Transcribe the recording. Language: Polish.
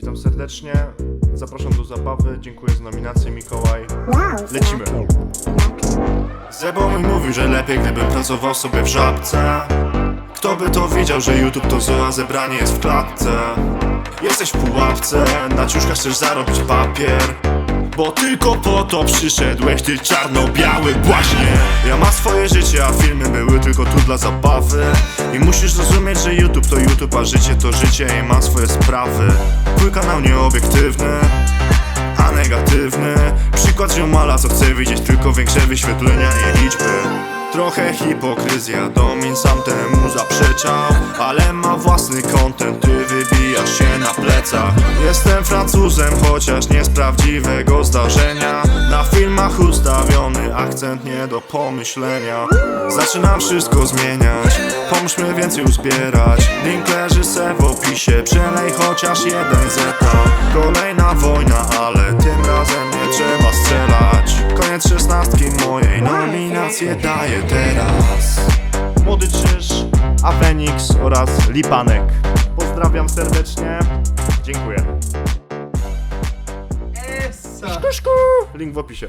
Witam serdecznie, zapraszam do zabawy, dziękuję za nominację Mikołaj. Lecimy. Zebo mi mówił, że lepiej gdybym pracował sobie w żabce. Kto by to wiedział, że YouTube to zła zebranie jest w klatce. Jesteś w pułapce, na ciuszkach chcesz zarobić papier. Bo tylko po to przyszedłeś, ty czarno-biały właśnie. Ja mam swoje życie, a filmy były tylko tu dla zabawy. I musisz zrozumieć, że YouTube to YouTube, a życie to życie i ma swoje sprawy Twój kanał nieobiektywny, a negatywny. Przykład ziomala, co chce widzieć tylko większe wyświetlenia i liczby. Trochę hipokryzja, Domin sam temu zaprzeczał Ale ma własny content, ty wybijasz się na plecach. Jestem Francuzem, chociaż nie z prawdziwego zdarzenia. Na filmach ustawiony akcent nie do pomyślenia. Zaczynam wszystko zmieniać, pomóżmy więcej uzbierać. Link leży se opisie, przelej chociaż jeden zeta Kolejna wojna, ale tym razem nie trzeba strzelać. Koniec szesnastki mojej, nominację daję teraz. Młody Krzyż, Afenix oraz Lipanek. Pozdrawiam serdecznie, dziękuję. Essa! Link w opisie